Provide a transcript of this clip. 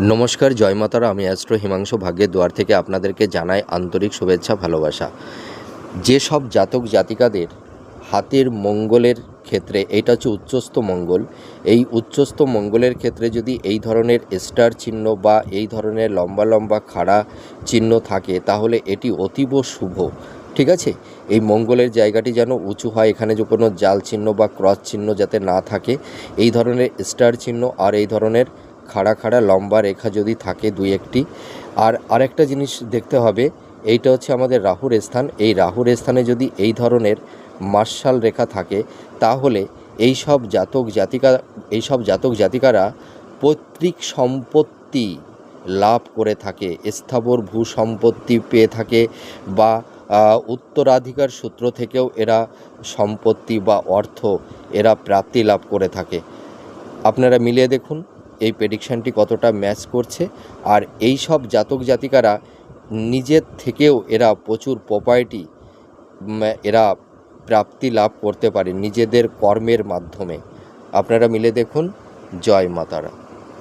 নমস্কার, জয় মাতারা। আমি অ্যাস্ট্রো হিমাংশু ভাগ্যের দুয়ার থেকে আপনাদেরকে জানাই আন্তরিক শুভেচ্ছা, ভালোবাসা। যেসব জাতক জাতিকাদের হাতের মঙ্গলের ক্ষেত্রে, এটা হচ্ছে উচ্চস্থ মঙ্গল। এই উচ্চস্থ মঙ্গলের ক্ষেত্রে যদি এই ধরনের স্টার চিহ্ন বা এই ধরনের লম্বা লম্বা খাড়া চিহ্ন থাকে, তাহলে এটি অতীব শুভ। ঠিক আছে? এই মঙ্গলের জায়গাটি যেন উঁচু হয়, এখানে যে কোনো জাল চিহ্ন বা ক্রস চিহ্ন যাতে না থাকে, এই ধরনের স্টার চিহ্ন আর এই ধরনের খাড়া খাড়া লম্বা রেখা যদি থাকে দুই একটি। আর আরেকটা জিনিস দেখতে হবে, এইটা হচ্ছে আমাদের রাহুর স্থান। এই রাহুর স্থানে যদি এই ধরনের মার্শাল রেখা থাকে, তাহলে এই সব জাতক জাতিকা, এই সব জাতক জাতিকারা পৈতৃক সম্পত্তি লাভ করে থাকে, স্থাবর ভূ সম্পত্তি পেয়ে থাকে বা উত্তরাধিকার সূত্র থেকেও এরা সম্পত্তি বা অর্থ, এরা প্রাপ্তি লাভ করে থাকে। আপনারা মিলিয়ে দেখুন। এই প্রেডিকশানটি কতটা ম্যাচ করছে? আর এই সব জাতক জাতিকারা নিজের থেকেও এরা প্রচুর প্রপার্টি এরা প্রাপ্তি লাভ করতে পারে নিজেদের কর্মের মাধ্যমে। আপনারা মিলে দেখুন, জয় মাতারা।